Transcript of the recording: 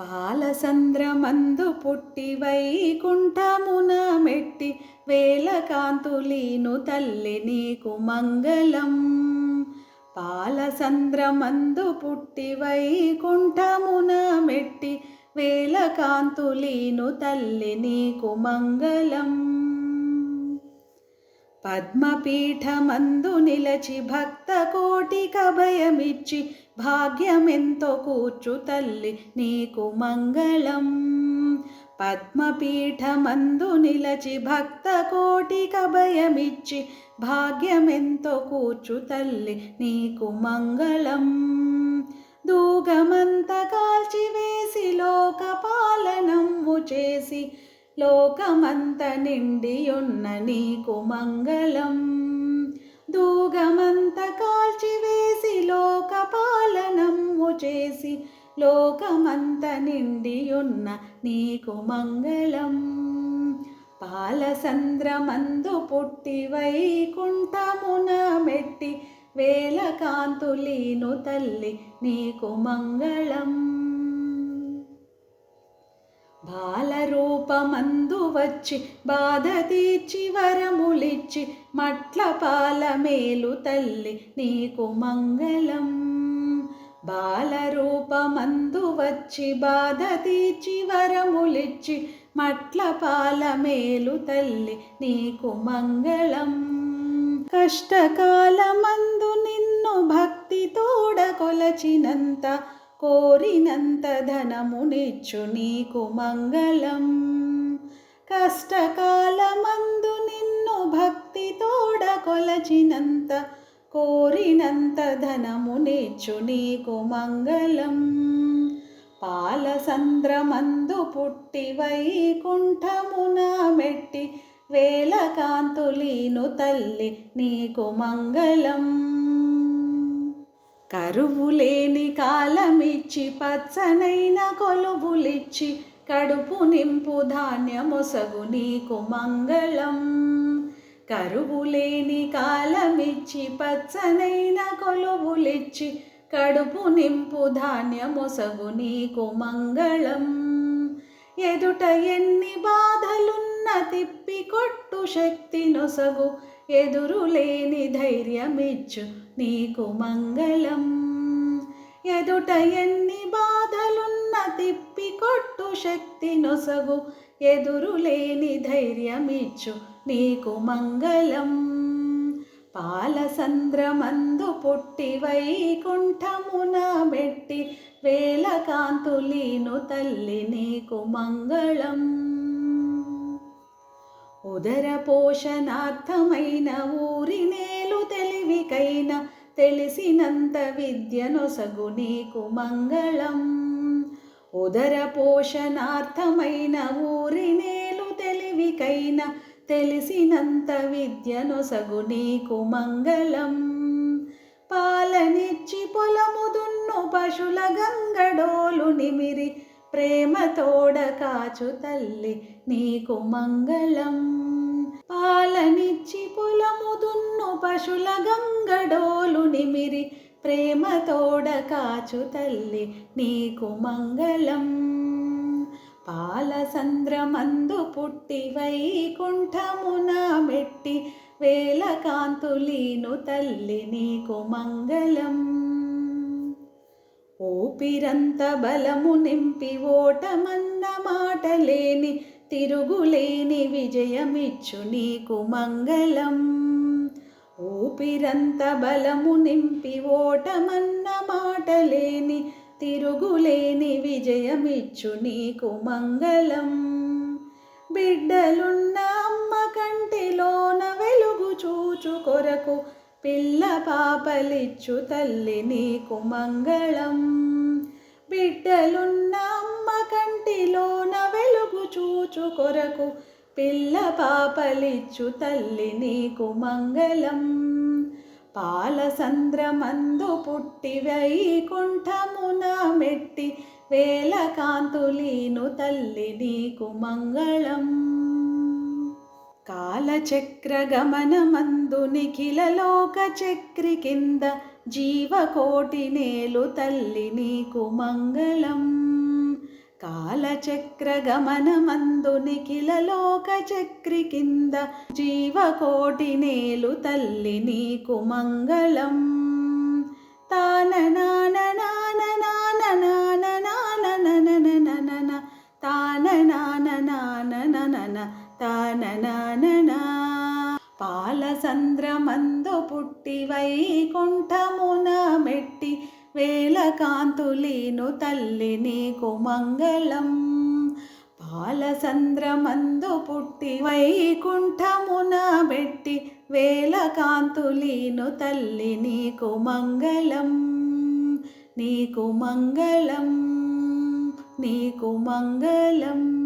పాలసంద్రమందు పుట్టి వైకుంఠమున మెట్టి వేల కాంతులీను తల్లి నీకు మంగళం. పాలసంద్రమందు పుట్టి వైకుంఠమున మెట్టి వేల కాంతులీను తల్లి నీకు మంగళం. పద్మపీఠమందు నిలచి భక్త కోటిక భయమిచ్చి భాగ్యమెంతో కూర్చు తల్లి నీకు మంగళం. పద్మపీఠమందు నిలచి భక్త కోటిక భయమిచ్చి భాగ్యమెంతో కూర్చు తల్లి నీకు మంగళం. దూగమంత కాల్చివేసి లోక పాలనము చేసి లోకమంత నిండియున్న నీకు మంగళం. దూగమంత కాల్చివేసి లోకపాలనము చేసి లోకమంత నిండియున్న నీకు మంగళం. పాలసంద్రమందు పుట్టి వైకుంఠమున మెట్టి వేల కాంతులీను తల్లి నీకు మంగళం. బాలరూపమందు వచ్చి బాధ తీర్చి వరములిచ్చి మట్ల పాల మేలు తల్లి నీకు మంగళం. బాలరూపమందు వచ్చి బాధ తీర్చి వరములిచ్చి మట్ల పాల మేలు తల్లి నీకు మంగళం. కష్టకాలమందు నిన్ను భక్తి తోడ కొలచినంత కోరినంత ధనమునిచ్చు నీకు మంగళం. కష్టకాలమందు నిన్ను భక్తి తోడ కొలచినంత కోరినంత ధనమునిచ్చు నీకు మంగళం. పాలసంద్రమందు పుట్టి వైకుంఠమున మెట్టి వేల కాంతులీను తల్లి నీకు మంగళం. కరువు లేని కాలమిచ్చి పచ్చనైన కొలువులిచ్చి కడుపు నింపు ధాన్యమొసగు నీకు మంగళం. కరువు లేని కాలమిచ్చి పచ్చనైన కొలువులిచ్చి కడుపు నింపు ధాన్యమొసగు నీకు మంగళం. ఎదుట ఎన్ని బాధలున్న తిప్పి కొట్టు శక్తి నొసగు ఎదురులేని ధైర్యమిచ్చు నీకు మంగళం. ఎదుట ఎన్ని బాధలున్న తిప్పి కొట్టు శక్తి నొసగు. ఎదురులేని ధైర్యమిచ్చు నీకు మంగళం. పాలసంద్రమందు పుట్టి వైకుంఠమున మెట్టి వేల కాంతులీను తల్లి నీకు మంగళం. ఉదర పోషణార్థమైన ఊరి నేలు తెలివికైన తెలిసినంత విద్యనొసగు నీకు మంగళం. ఉదర పోషణార్థమైన ఊరి నేలు తెలివికైన తెలిసినంత విద్యనొసగు నీకు మంగళం. పాలనిచ్చి పొలము దున్ను పశుల గంగడోలు నిమిరి ప్రేమతోడ కాచు తల్లి నీకు మంగళం. పాలనిచ్చి పొలము దున్ను పశుల గంగడోలు నిమిరి ప్రేమతోడ కాచు తల్లి నీకు మంగళం. పాలసంద్రమందు పుట్టి వైకుంఠమున మెట్టి. వేల కాంతులీను తల్లి నీకు మంగళం. ఊపిరంత బలము నింపి ఓటమన్న మాట లేని తిరుగులేని విజయమిచ్చు నీకు మంగళం. ఊపిరంత బలము నింపి ఓటమన్న మాట లేని తిరుగులేని విజయమిచ్చు నీకు మంగళం. బిడ్డలున్న అమ్మ కంటిలోన వెలుగు చూచు కొరకు పిల్ల పాపలిచ్చు తల్లి నీకు మంగళం. బిడ్డలున్న అమ్మ కంటిలోన వెలుగు చూచు కొరకు పిల్ల పాపలిచ్చు తల్లి నీకు మంగళం. పాలసంద్రమందు పుట్టి వైకుంఠమున మెట్టి వేల కాంతులీను తల్లి నీకు మంగళం. కాలచక్రగమనమందు నిఖిలలోకచక్రి కింద జీవకోటి నేలు తల్లి నీకు మంగళం. కాలచక్రగమనమందు నిఖిలలోకచక్రి కింద జీవకోటి నేలు తల్లి నీకు మంగళం. తాననాననాననాననాననాననానన తాననాననా తాననాననాననానన తాననాననా. పాలసంద్రమందు పుట్టి వైకుంఠమున మెట్టి వేల కాంతులీను తల్లి నీకు మంగళం. పాలసంద్రమందు పుట్టి వైకుంఠమున మెట్టి వేల కాంతులీను తల్లి నీకు మంగళం. నీకు మంగళం నీకు మంగళం.